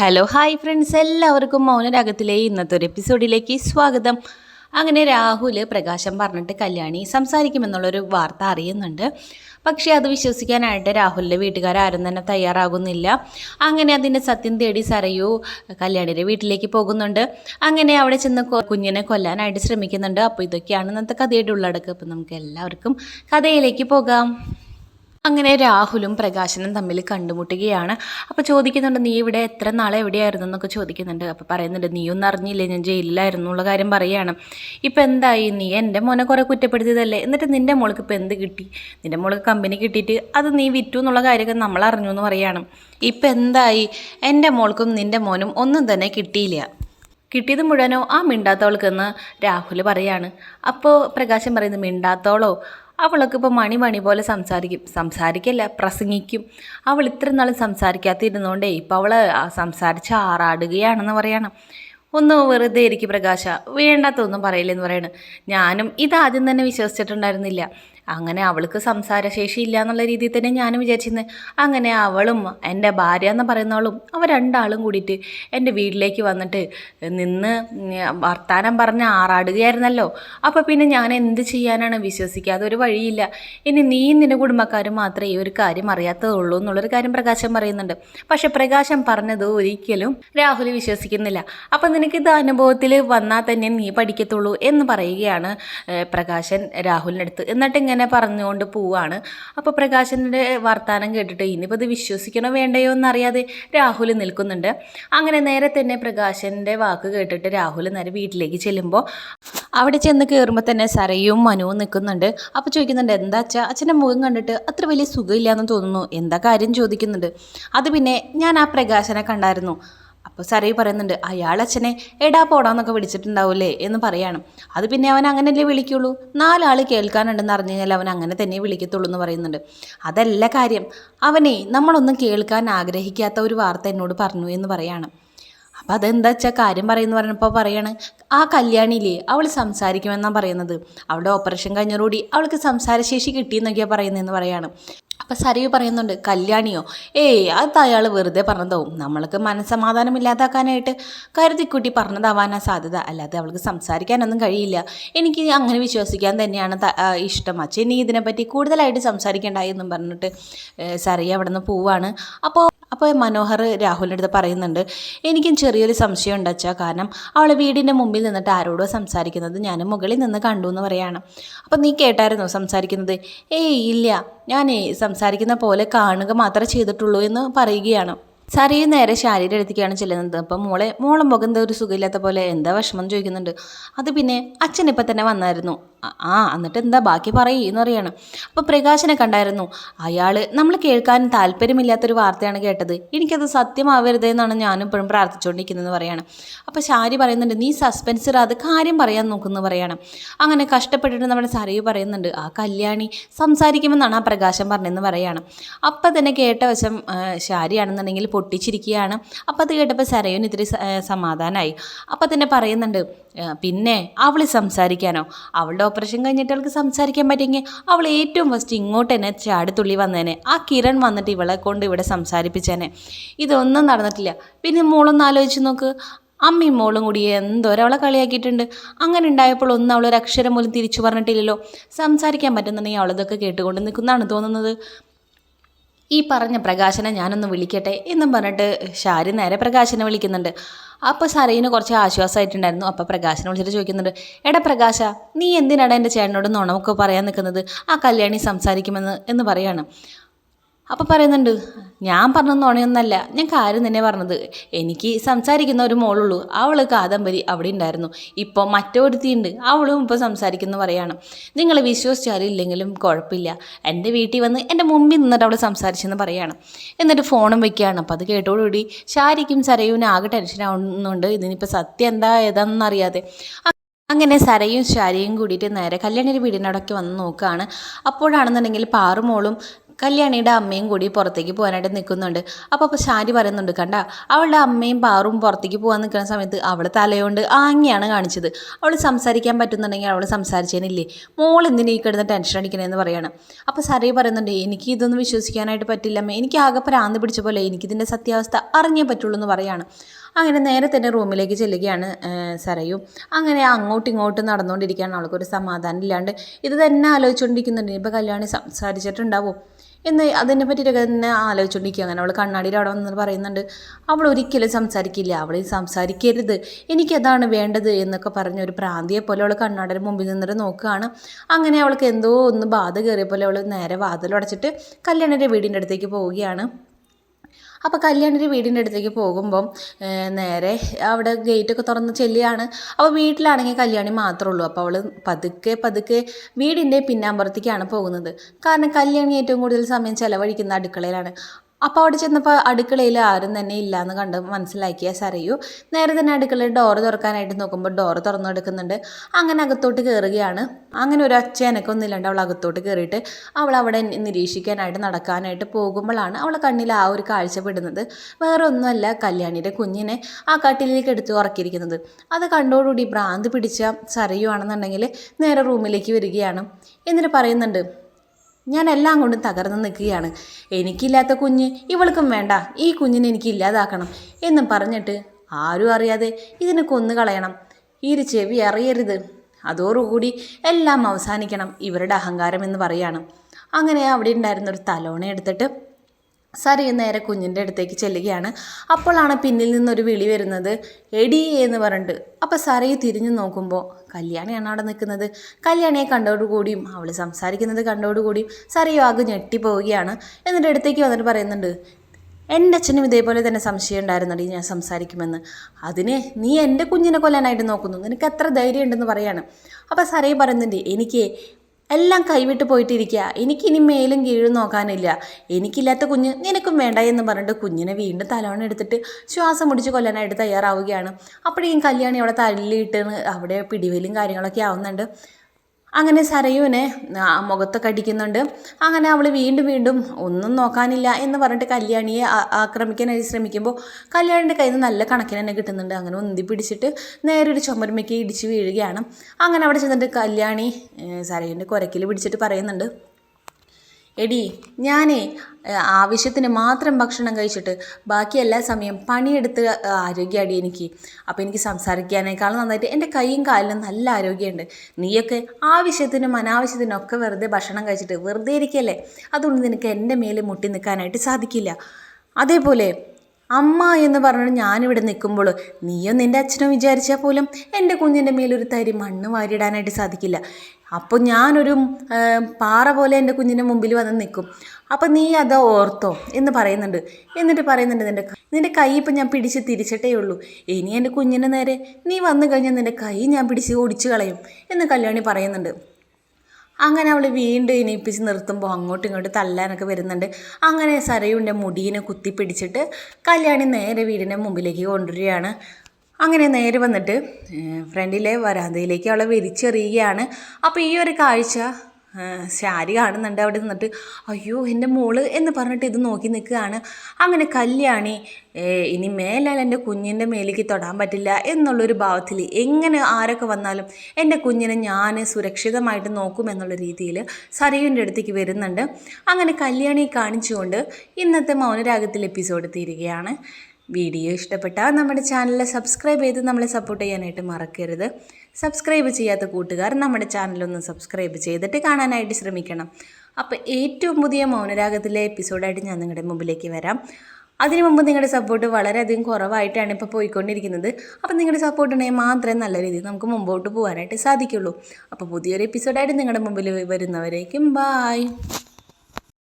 Hello hi friends എല്ലാവർക്കും മൗനരാഗത്തിലെ ഇന്നത്തെ ഒരു എപ്പിസോഡിലേക്ക് സ്വാഗതം. അങ്ങനെ രാഹുൽ പ്രകാശം പറഞ്ഞിട്ട് കല്യാണി സംസാരിക്കുമെന്നുള്ളൊരു വാർത്ത അറിയുന്നുണ്ട്. പക്ഷേ അത് വിശ്വസിക്കാനായിട്ട് രാഹുലിന്റെ വീട്ടുകാരും തന്നെ തയ്യാറാകുന്നില്ല. അങ്ങനെ അതിന്റെ സത്യം തേടി സരയു കല്യാണിയുടെ വീട്ടിലേക്ക് പോകുന്നുണ്ട്. അങ്ങനെ അവിടെ ചെന്ന് കുഞ്ഞിനെ കൊല്ലാനായിട്ട് ശ്രമിക്കുന്നുണ്ട്. അപ്പോൾ ഇതൊക്കെയാണ് ഇന്നത്തെ കഥയുടെ ഉള്ളടക്കം. അപ്പോൾ നമുക്ക് എല്ലാവർക്കും കഥയിലേക്ക് പോകാം. അങ്ങനെ രാഹുലും പ്രകാശനും തമ്മിൽ കണ്ടുമുട്ടുകയാണ്. അപ്പോൾ ചോദിക്കുന്നുണ്ട് നീ ഇവിടെ എത്ര നാളെ എവിടെയായിരുന്നു? എന്നൊക്കെ ചോദിക്കുന്നുണ്ട്. അപ്പോൾ പറയുന്നുണ്ട് നീയൊന്നും അറിഞ്ഞില്ലേ ഞാൻ ജയിലിലായിരുന്നു ഉള്ള കാര്യം പറയുകയാണ് ഇപ്പം എന്തായി? നീ എന്റെ മോനെ കുറേ കുറ്റപ്പെടുത്തിയതല്ലേ? എന്നിട്ട് നിന്റെ മോൾക്ക് ഇപ്പോൾ എന്ത് കിട്ടി? നിന്റെ മോൾക്ക് കമ്പനി കിട്ടിയിട്ട് അത് നീ വിറ്റു എന്നുള്ള കാര്യമൊക്കെ നമ്മൾ അറിഞ്ഞു എന്ന് പറയുകയാണ് ഇപ്പം എന്തായി? എന്റെ മോൾക്കും നിന്റെ മോനും ഒന്നും തന്നെ കിട്ടിയില്ല. കിട്ടിയത് മുഴുവനോ? ആ മിണ്ടാത്തവൾക്കെന്ന് രാഹുൽ പറയാണ്. അപ്പോൾ പ്രകാശം പറയുന്നത് മിണ്ടാത്തോളോ? അവളൊക്കെ ഇപ്പോൾ മണി മണി പോലെ സംസാരിക്കും. സംസാരിക്കല്ല പ്രസംഗിക്കും. അവൾ ഇത്രയും നാളും സംസാരിക്കാത്തിരുന്നോണ്ടേ ഇപ്പോൾ അവൾ സംസാരിച്ച് ആറാടുകയാണെന്ന് പറയണം. ഒന്ന് വെറുതെ ഇരിക്കും പ്രകാശ. വേണ്ടാത്തൊന്നും പറയില്ലെന്ന് പറയണം. ഞാനും ഇതാദ്യം തന്നെ വിശ്വസിച്ചിട്ടുണ്ടായിരുന്നില്ല. അങ്ങനെ അവൾക്ക് സംസാരശേഷി ഇല്ല എന്നുള്ള രീതിയിൽ തന്നെ ഞാനും വിചാരിച്ചിരുന്നത് അങ്ങനെ അവളും എന്റെ ഭാര്യ എന്ന് പറയുന്നവളും അവർ രണ്ടാളും കൂടിയിട്ട് എന്റെ വീട്ടിലേക്ക് വന്നിട്ട് നിന്ന് വർത്താനം പറഞ്ഞ് ആറാടുകയായിരുന്നല്ലോ. അപ്പോൾ പിന്നെ ഞാൻ എന്ത് ചെയ്യാനാണ് വിശ്വസിക്കാതെ ഒരു വഴിയില്ല. ഇനി നീ നിന്റെ കുടുംബക്കാരും മാത്രമേ ഈ ഒരു കാര്യം അറിയാത്തതുള്ളൂ എന്നുള്ളൊരു കാര്യം പ്രകാശം പറയുന്നുണ്ട്. പക്ഷെ പ്രകാശം പറഞ്ഞത് ഒരിക്കലും രാഹുൽ വിശ്വസിക്കുന്നില്ല. അപ്പം നിനക്കിത് അനുഭവത്തിൽ വന്നാൽ തന്നെ നീ പഠിക്കത്തുള്ളൂ എന്ന് പറയുകയാണ് പ്രകാശൻ രാഹുലിനടുത്ത്. എന്നിട്ട് ഇങ്ങനെ പറഞ്ഞുകൊണ്ട് പോവാണ്. അപ്പോൾ പ്രകാശന്റെ വർത്തമാനം കേട്ടിട്ട് ഇനിയിപ്പോൾ ഇത് വിശ്വസിക്കണോ വേണ്ടയോ എന്നറിയാതെ രാഹുൽ നിൽക്കുന്നുണ്ട്. അങ്ങനെ നേരെ തന്നെ പ്രകാശന്റെ വാക്ക് കേട്ടിട്ട് രാഹുൽ നേരെ വീട്ടിലേക്ക് ചെല്ലുമ്പോൾ അവിടെ ചെന്ന് കയറുമ്പോൾ തന്നെ സരയും മനുവും നിൽക്കുന്നുണ്ട്. അപ്പോൾ ചോദിക്കുന്നുണ്ട് എന്താ അച്ഛാ? അച്ഛന്റെ മുഖം കണ്ടിട്ട് അത്ര വലിയ സുഖമില്ലാന്ന് തോന്നുന്നു. എന്താ കാര്യം ചോദിക്കുന്നുണ്ട്? അത് പിന്നെ ഞാൻ ആ പ്രകാശനെ കണ്ടായിരുന്നു. അപ്പോൾ സരയു പറയുന്നുണ്ട് അയാൾ അച്ഛനെ എടാ പോടാന്നൊക്കെ വിളിച്ചിട്ടുണ്ടാവൂലേ? എന്ന് പറയാണ്. അത് പിന്നെ അവൻ അങ്ങനെയല്ലേ വിളിക്കുള്ളൂ? നാലാൾ കേൾക്കാനുണ്ടെന്ന് അറിഞ്ഞു കഴിഞ്ഞാൽ അവൻ അങ്ങനെ തന്നെ വിളിക്കത്തുള്ളൂ എന്ന് പറയുന്നുണ്ട്. അതല്ല കാര്യം അവനെ നമ്മളൊന്നും കേൾക്കാൻ ആഗ്രഹിക്കാത്ത ഒരു വാർത്ത എന്നോട് പറഞ്ഞു എന്ന് പറയാണ്. അപ്പം അതെന്താ വെച്ചാൽ കാര്യം പറയുന്നു പറഞ്ഞപ്പോൾ പറയാണ് ആ കല്യാണിയില്ലേ അവൾ സംസാരിക്കുമെന്നാണ് പറയുന്നത്. അവളുടെ ഓപ്പറേഷൻ കഴിഞ്ഞതോടുകൂടി അവൾക്ക് സംസാരശേഷി കിട്ടിയെന്നൊക്കെയാണ് പറയുന്നതെന്ന് പറയാണ്. അപ്പം സരയു പറയുന്നുണ്ട് കല്യാണിയോ? ഏയ് അത് അയാൾ വെറുതെ പറഞ്ഞതാവും. നമ്മൾക്ക് മനസ്സമാധാനം ഇല്ലാതാക്കാനായിട്ട് കരുതിക്കുട്ടി പറഞ്ഞതാവാനാ സാധ്യത. അല്ലാതെ അവൾക്ക് സംസാരിക്കാനൊന്നും കഴിയില്ല. എനിക്ക് അങ്ങനെ വിശ്വസിക്കാൻ തന്നെയാണ് ഇഷ്ടം. അച്ഛൻ ഇതിനെപ്പറ്റി കൂടുതലായിട്ട് സംസാരിക്കേണ്ടായി എന്നും പറഞ്ഞിട്ട് സരയു അവിടെ നിന്ന് പോവാണ്. അപ്പോൾ അപ്പോൾ മനോഹർ രാഹുലിന്റെ അടുത്ത് പറയുന്നുണ്ട് എനിക്കും ചെറിയൊരു സംശയം ഉണ്ട് അച്ഛാ. കാരണം അവൾ വീടിന്റെ മുമ്പിൽ നിന്നിട്ട് ആരോടോ സംസാരിക്കുന്നത് ഞാൻ മുകളിൽ നിന്ന് കണ്ടു എന്ന് പറയാണ്. അപ്പോൾ നീ കേട്ടായിരുന്നോ സംസാരിക്കുന്നത്? ഏയ് ഇല്ല. ഞാൻ സംസാരിക്കുന്ന പോലെ കാണുക മാത്രമേ ചെയ്തിട്ടുള്ളൂ എന്ന് പറയുകയാണ്. സറിയ നേരെ ശാരീരം അടുത്തേക്കാണ് ചെല്ലുന്നത്. അപ്പം മോളെ മോളം മുഖം എന്താ ഒരു സുഖമില്ലാത്ത പോലെ എന്താ വിഷമം ചോദിക്കുന്നുണ്ട്. അത് പിന്നെ അച്ഛൻ ഇപ്പം തന്നെ വന്നായിരുന്നു. ആ, എന്നിട്ട് എന്താ ബാക്കി പറയ് എന്നറിയണം അപ്പോൾ പ്രകാശനെ കണ്ടായിരുന്നു. അയാൾ നമ്മൾ കേൾക്കാൻ താല്പര്യമില്ലാത്തൊരു വാർത്തയാണ് കേട്ടത്. എനിക്കത് സത്യമാവരുതെന്നാണ് ഇപ്പോഴും പ്രാർത്ഥിച്ചുകൊണ്ടിരിക്കുന്നതെന്ന് പറയാണ്. അപ്പോൾ ശാരി പറയുന്നുണ്ട് നീ സസ്പെൻസ് അത് കാര്യം പറയാൻ നോക്കുന്നു പറയണം. അങ്ങനെ കഷ്ടപ്പെട്ടിട്ട് നമ്മുടെ സാരി പറയുന്നുണ്ട് ആ കല്യാണി സംസാരിക്കുമെന്നാണ് ആ പ്രകാശം പറഞ്ഞതെന്ന് പറയാണ്. അപ്പം തന്നെ കേട്ട വശം ശാരിയാണെന്നുണ്ടെങ്കിൽ പൊട്ടിച്ചിരിക്കുകയാണ്. അപ്പോൾ അത് കേട്ടപ്പോൾ സരയുന് ഇത്തിരി സമാധാനമായി അപ്പം തന്നെ പറയുന്നുണ്ട് പിന്നെ അവൾ സംസാരിക്കാനോ? അവളുടെ ഓപ്പറേഷൻ കഴിഞ്ഞിട്ട് അവൾക്ക് സംസാരിക്കാൻ പറ്റിയെങ്കിൽ അവൾ ഏറ്റവും ഫസ്റ്റ് ഇങ്ങോട്ട് തന്നെ ചാടിത്തുള്ളി വന്നേനെ. ആ കിരൺ വന്നിട്ട് ഇവളെ കൊണ്ട് ഇവിടെ സംസാരിപ്പിച്ചേനെ. ഇതൊന്നും നടന്നിട്ടില്ല. പിന്നെ മോളൊന്ന് ആലോചിച്ച് നോക്ക്. അമ്മയും മോളും കൂടി എന്തോ അവളെ കളിയാക്കിയിട്ടുണ്ട്. അങ്ങനെ ഉണ്ടായപ്പോൾ ഒന്നും അവളൊരു അക്ഷരം പോലും തിരിച്ചു പറഞ്ഞിട്ടില്ലല്ലോ. സംസാരിക്കാൻ പറ്റുന്നുണ്ടെങ്കിൽ അവളതൊക്കെ കേട്ടുകൊണ്ട് നിൽക്കുന്നതാണ് തോന്നുന്നത്. ഈ പറഞ്ഞ പ്രകാശനെ ഞാനൊന്ന് വിളിക്കട്ടെ എന്നും പറഞ്ഞിട്ട് ഷാരി നേരെ പ്രകാശനെ വിളിക്കുന്നുണ്ട്. അപ്പോൾ സരയിന് കുറച്ച് ആശ്വാസമായിട്ടുണ്ടായിരുന്നു അപ്പോൾ പ്രകാശനെ വിളിച്ചിട്ട് ചോദിക്കുന്നുണ്ട് എടാ പ്രകാശ നീ എന്തിനാണ് എന്റെ ചേട്ടനോട് നുണമൊക്കെ പറയാൻ നിൽക്കുന്നത്? ആ കല്യാണി സംസാരിക്കുമെന്ന് എന്ന് പറയാണ്. അപ്പോൾ പറയുന്നുണ്ട് ഞാൻ പറഞ്ഞ നുണയൊന്നല്ല ഞാൻ കാര്യം തന്നെ പറഞ്ഞത്. എനിക്ക് സംസാരിക്കുന്ന ഒരു മോളുള്ളൂ. അവൾ കാദംബരി അവിടെ ഉണ്ടായിരുന്നു. ഇപ്പോൾ മറ്റൊരുത്തിയുണ്ട്. അവളും ഇപ്പോൾ സംസാരിക്കുന്നു പറയാണ്. നിങ്ങൾ വിശ്വസിച്ചാലും ഇല്ലെങ്കിലും കുഴപ്പമില്ല. എന്റെ വീട്ടിൽ വന്ന് എന്റെ മുമ്പിൽ നിന്നിട്ട് അവൾ സംസാരിച്ചെന്ന് പറയാണ്. എന്നിട്ട് ഫോണും വെക്കുകയാണ്. അപ്പോൾ അത് കേട്ടോടുകൂടി ശാരിക്കും സരയുവിനും ആകെ ടെൻഷൻ ആവുന്നുണ്ട്. ഇതിനിപ്പോൾ സത്യം എന്താ ഏതാണെന്ന് അറിയാതെ. അങ്ങനെ സരയും ശാരിയും കൂടിയിട്ട് നേരെ കല്യാണിയുടെ വീടിനോടൊക്കെ വന്ന് നോക്കുകയാണ് അപ്പോഴാണെന്നുണ്ടെങ്കിൽ പാറുമോളും കല്യാണിയുടെ അമ്മയും കൂടി പുറത്തേക്ക് പോകാനായിട്ട് നിൽക്കുന്നുണ്ട്. അപ്പോൾ അപ്പോൾ ശാരി പറയുന്നുണ്ട് കണ്ട അവളുടെ അമ്മയും പാറും പുറത്തേക്ക് പോകാൻ നിൽക്കുന്ന സമയത്ത് അവൾ തലയോണ്ട് ആങ്ങിയാണ് കാണിച്ചത്. അവൾ സംസാരിക്കാൻ പറ്റുന്നുണ്ടെങ്കിൽ അവൾ സംസാരിച്ചേനില്ലേ? മോൾ എന്തിനാ ഈ കിടന്ന് ടെൻഷൻ അടിക്കണേന്ന് പറയാണ്. അപ്പോൾ സാറി പറയുന്നുണ്ട് എനിക്ക് ഇതൊന്നും വിശ്വസിക്കാനായിട്ട് പറ്റില്ലമ്മേ എനിക്ക് ആകെ പ്രാന്ത് പിടിച്ച പോലെ എനിക്കിതിന്റെ സത്യാവസ്ഥ അറിഞ്ഞേ പറ്റുള്ളൂ എന്ന് പറയാണ്. അങ്ങനെ നേരെ തന്നെ റൂമിലേക്ക് ചെല്ലുകയാണ് സരയും. അങ്ങനെ അങ്ങോട്ടും ഇങ്ങോട്ടും നടന്നുകൊണ്ടിരിക്കുകയാണ്. അവൾക്കൊരു സമാധാനം ഇല്ലാണ്ട്. ഇത് തന്നെ ആലോചിച്ചുകൊണ്ടിരിക്കുന്നുണ്ട്. ഇപ്പോൾ കല്യാണി സംസാരിച്ചിട്ടുണ്ടാവും? എന്ന് അതിനെ പറ്റിയിട്ടൊക്കെ തന്നെ ആലോചിച്ചുകൊണ്ടിരിക്കുക അങ്ങനെ അവൾ കണ്ണാടിയിൽ അവിടെ വന്ന് പറയുന്നുണ്ട് അവൾ ഒരിക്കലും സംസാരിക്കില്ല അവൾ സംസാരിക്കരുത്. എനിക്കതാണ് വേണ്ടത് എന്നൊക്കെ പറഞ്ഞ ഒരു പ്രാന്തിയെ പോലെ അവൾ കണ്ണാടിയുടെ മുമ്പിൽ നിന്നിട്ട് നോക്കുകയാണ്. അങ്ങനെ അവൾക്ക് എന്തോ ഒന്ന് ബാധ കയറിയ പോലെ അവൾ നേരെ വാതിലടച്ചിട്ട് കല്യാണിന്റെ വീടിന്റെ അടുത്തേക്ക് പോവുകയാണ്. അപ്പോൾ കല്യാണിന്റെ വീടിന്റെ അടുത്തേക്ക് പോകുമ്പം നേരെ അവിടെ ഗേറ്റൊക്കെ തുറന്ന് ചെല്ലുകയാണ്. അപ്പോൾ വീട്ടിലാണെങ്കിൽ കല്യാണി മാത്രമേ ഉള്ളൂ. അപ്പോൾ അവൾ പതുക്കെ പതുക്കെ വീടിന്റെ പിന്നാമ്പുറത്തേക്കാണ് പോകുന്നത്. കാരണം കല്യാണി ഏറ്റവും കൂടുതൽ സമയം ചിലവഴിക്കുന്ന അടുക്കളയിലാണ്. അപ്പോൾ അവിടെ ചെന്നപ്പോൾ അടുക്കളയിൽ ആരും തന്നെ ഇല്ലയെന്ന് കണ്ട് മനസ്സിലാക്കിയ സരയു നേരെ തന്നെ അടുക്കളയിൽ ഡോറ് തുറക്കാനായിട്ട് നോക്കുമ്പോൾ ഡോറ് തുറന്നു കൊടുക്കുന്നുണ്ട് അങ്ങനെ അകത്തോട്ട് കയറുകയാണ് അങ്ങനെ ഒരു ഒച്ച എനക്കൊന്നും ഇല്ലാണ്ട് അവൾ അകത്തോട്ട് കയറിയിട്ട് അവൾ അവിടെ നിരീക്ഷിക്കാനായിട്ട് നടക്കാനായിട്ട് പോകുമ്പോഴാണ് അവളെ കണ്ണിൽ ആ ഒരു കാഴ്ച പെടുന്നത്. വേറെ ഒന്നുമല്ല കല്യാണിയുടെ കുഞ്ഞിനെ ആ കട്ടിലേക്ക് എടുത്ത് ഉറക്കിയിരിക്കുന്നത്. അത് കണ്ടോടുകൂടി ഭ്രാന്ത് പിടിച്ച സറിയുവാണെന്നുണ്ടെങ്കിൽ നേരെ റൂമിലേക്ക് വരികയാണ്. എന്നിട്ട് പറയുന്നുണ്ട് ഞാൻ എല്ലാം കൊണ്ടും തകർന്നു നിൽക്കുകയാണ്. എനിക്കില്ലാത്ത കുഞ്ഞ് ഇവൾക്കും വേണ്ട. ഈ കുഞ്ഞിനെ എനിക്ക് ഇല്ലാതാക്കണം എന്നും പറഞ്ഞിട്ട് ആരും അറിയാതെ ഇതിനെ കൊന്നു കളയണം. ഈ ഒരു ചെവി അറിയരുത്. അതോടുകൂടി എല്ലാം അവസാനിക്കണം ഇവരുടെ അഹങ്കാരം എന്ന് പറയാണ്. അങ്ങനെ അവിടെ ഉണ്ടായിരുന്ന ഒരു തലോണ എടുത്തിട്ട് സരി നേരെ കുഞ്ഞിന്റെ അടുത്തേക്ക് ചെല്ലുകയാണ്. അപ്പോഴാണ് പിന്നിൽ നിന്നൊരു വിളി വരുന്നത്. എടി എന്ന് പറഞ്ഞിട്ട്. അപ്പോൾ സരയ് തിരിഞ്ഞു നോക്കുമ്പോൾ കല്യാണിയാണ് അവിടെ നിൽക്കുന്നത്. കല്യാണിയെ കണ്ടോടുകൂടിയും അവൾ സംസാരിക്കുന്നത് കണ്ടോടുകൂടിയും സരയു ആകെ ഞെട്ടിപ്പോവുകയാണ്. എന്നിട്ട് അടുത്തേക്ക് വന്നിട്ട് പറയുന്നുണ്ട് എന്റെ അച്ഛനും ഇതേപോലെ തന്നെ സംശയം ഉണ്ടായിരുന്നടി ഞാൻ സംസാരിക്കുമെന്ന്. അതിന് നീ എന്റെ കുഞ്ഞിനെ കൊല്ലാനായിട്ട് നോക്കുന്നു. നിനക്ക് എത്ര ധൈര്യം ഉണ്ടെന്ന് പറയാണ്. അപ്പോൾ സരയ് പറയുന്നുണ്ട് എനിക്ക് എല്ലാം കൈവിട്ട് പോയിട്ടിരിക്കുക എനിക്കിനി മേലും കീഴും നോക്കാനില്ല. എനിക്കില്ലാത്ത കുഞ്ഞ് നിനക്കും വേണ്ട എന്ന് പറഞ്ഞിട്ട് കുഞ്ഞിനെ വീണ്ടും തലവണ എടുത്തിട്ട് ശ്വാസം മുടിച്ച് കൊല്ലാനായിട്ട് തയ്യാറാവുകയാണ്. അപ്പോഴേക്കും കല്യാണി അവിടെ തല്ലിയിട്ട് അവിടെ പിടിവലും കാര്യങ്ങളൊക്കെ ആവുന്നുണ്ട്. അങ്ങനെ സരയുവിനെ ആ മുഖത്തൊക്കെ അടിക്കുന്നുണ്ട് അങ്ങനെ അവൾ വീണ്ടും വീണ്ടും ഒന്നും നോക്കാനില്ല എന്ന് പറഞ്ഞിട്ട് കല്യാണിയെ ആക്രമിക്കാനായി ശ്രമിക്കുമ്പോൾ കല്യാണിന്റെ കയ്യിൽ നിന്ന് നല്ല കണക്കിന് തന്നെ കിട്ടുന്നുണ്ട്. അങ്ങനെ ഉന്തി പിടിച്ചിട്ട് നേരെ ഒരു ചുമരുമയ്ക്ക് ഇടിച്ച് വീഴുകയാണ്. അങ്ങനെ അവിടെ ചെന്നിട്ട് കല്യാണി സരയുവിന്റെ കുരക്കിൽ പിടിച്ചിട്ട് പറയുന്നുണ്ട്. എടി ഞാനേ ആവശ്യത്തിന് മാത്രം ഭക്ഷണം കഴിച്ചിട്ട് ബാക്കി എല്ലാ സമയം പണിയെടുത്ത് ആരോഗ്യമാടി എനിക്ക്. അപ്പോൾ എനിക്ക് സംസാരിക്കാനേക്കാളും നന്നായിട്ട് എന്റെ കൈയും കാലിലും നല്ല ആരോഗ്യമുണ്ട്. നീയൊക്കെ ആവശ്യത്തിനും അനാവശ്യത്തിനും ഒക്കെ വെറുതെ ഭക്ഷണം കഴിച്ചിട്ട് വെറുതെ ഇരിക്കല്ലേ? അതുകൊണ്ട് നിനക്ക് എന്റെ മേലെ മുട്ടി നിൽക്കാനായിട്ട് സാധിക്കില്ല. അതേപോലെ അമ്മ എന്ന് പറഞ്ഞിട്ട് ഞാനിവിടെ നിൽക്കുമ്പോൾ നീയോ നിന്റെ അച്ഛനോ വിചാരിച്ചാൽ പോലും എന്റെ കുഞ്ഞിന്റെ മേലൊരു തരി മണ്ണ് വാരിയിടാനായിട്ട് സാധിക്കില്ല. അപ്പോൾ ഞാനൊരു പാറ പോലെ എന്റെ കുഞ്ഞിന്റെ മുമ്പിൽ വന്ന് നിൽക്കും. അപ്പോൾ നീ അത് ഓർത്തോ എന്ന് പറയുന്നുണ്ട്. എന്നിട്ട് പറയുന്നുണ്ട് നിന്റെ നിന്റെ കൈ ഇപ്പം ഞാൻ പിടിച്ച് തിരിച്ചിട്ടേ ഉള്ളൂ. ഇനി എന്റെ കുഞ്ഞിന്റെ നേരെ നീ വന്നു കഴിഞ്ഞാൽ നിന്റെ കൈ ഞാൻ പിടിച്ച് ഓടിച്ചു കളയും എന്ന് കല്യാണി പറയുന്നുണ്ട്. അങ്ങനെ അവൾ വീണ്ടും ഇനിയിപ്പിച്ച് നിർത്തുമ്പോൾ അങ്ങോട്ടും ഇങ്ങോട്ടും തല്ലാനൊക്കെ വരുന്നുണ്ട്. അങ്ങനെ സരയുടെ മുടീനെ കുത്തിപ്പിടിച്ചിട്ട് കല്യാണി നേരെ വീടിന്റെ മുമ്പിലേക്ക് കൊണ്ടുവരികയാണ്. അങ്ങനെ നേരെ വന്നിട്ട് ഫ്രണ്ടിലെ വരാന്തയിലേക്ക് അവളെ വിരിച്ചെറിയുകയാണ്. അപ്പോൾ ഈ ഒരു കാഴ്ച ശാരി കാണുന്നുണ്ട് അവിടെ നിന്നിട്ട്. അയ്യോ എന്റെ മോൾ എന്ന് പറഞ്ഞിട്ട് ഇത് നോക്കി നിൽക്കുകയാണ്. അങ്ങനെ കല്യാണി ഇനി മേലാൽ എന്റെ കുഞ്ഞിന്റെ മേലേക്ക് തൊടാൻ പറ്റില്ല എന്നുള്ളൊരു ഭാവത്തിൽ എങ്ങനെ ആരൊക്കെ വന്നാലും എന്റെ കുഞ്ഞിനെ ഞാൻ സുരക്ഷിതമായിട്ട് നോക്കും എന്നുള്ള രീതിയിൽ സരയുന്റെ അടുത്തേക്ക് വരുന്നുണ്ട്. അങ്ങനെ കല്യാണി കാണിച്ചുകൊണ്ട് ഇന്നത്തെ മൗനരാഗത്തിൽ എപ്പിസോഡ് തീരുകയാണ്. വീഡിയോ ഇഷ്ടപ്പെട്ടാൽ നമ്മുടെ ചാനൽ സബ്സ്ക്രൈബ് ചെയ്ത് നമ്മളെ സപ്പോർട്ട് ചെയ്യാനായിട്ട് മറക്കരുത്. സബ്സ്ക്രൈബ് ചെയ്യാത്ത കൂട്ടുകാർ നമ്മുടെ ചാനലൊന്ന് സബ്സ്ക്രൈബ് ചെയ്തിട്ട് കാണാനായിട്ട് ശ്രമിക്കണം. അപ്പോൾ ഏറ്റവും പുതിയ മൗനരാഗത്തിലെ എപ്പിസോഡായിട്ട് ഞാൻ നിങ്ങളുടെ മുമ്പിലേക്ക് വരാം. അതിനു മുമ്പ് നിങ്ങളുടെ സപ്പോർട്ട് വളരെയധികം കുറവായിട്ടാണ് ഇപ്പോൾ പോയിക്കൊണ്ടിരിക്കുന്നത്. അപ്പോൾ നിങ്ങളുടെ സപ്പോർട്ട് മാത്രമേ നല്ല രീതിയിൽ നമുക്ക് മുമ്പോട്ട് പോകാനായിട്ട് സാധിക്കുള്ളൂ. അപ്പോൾ പുതിയൊരു എപ്പിസോഡായിട്ട് നിങ്ങളുടെ മുമ്പിൽ വരുന്നവരേക്കും ബായ്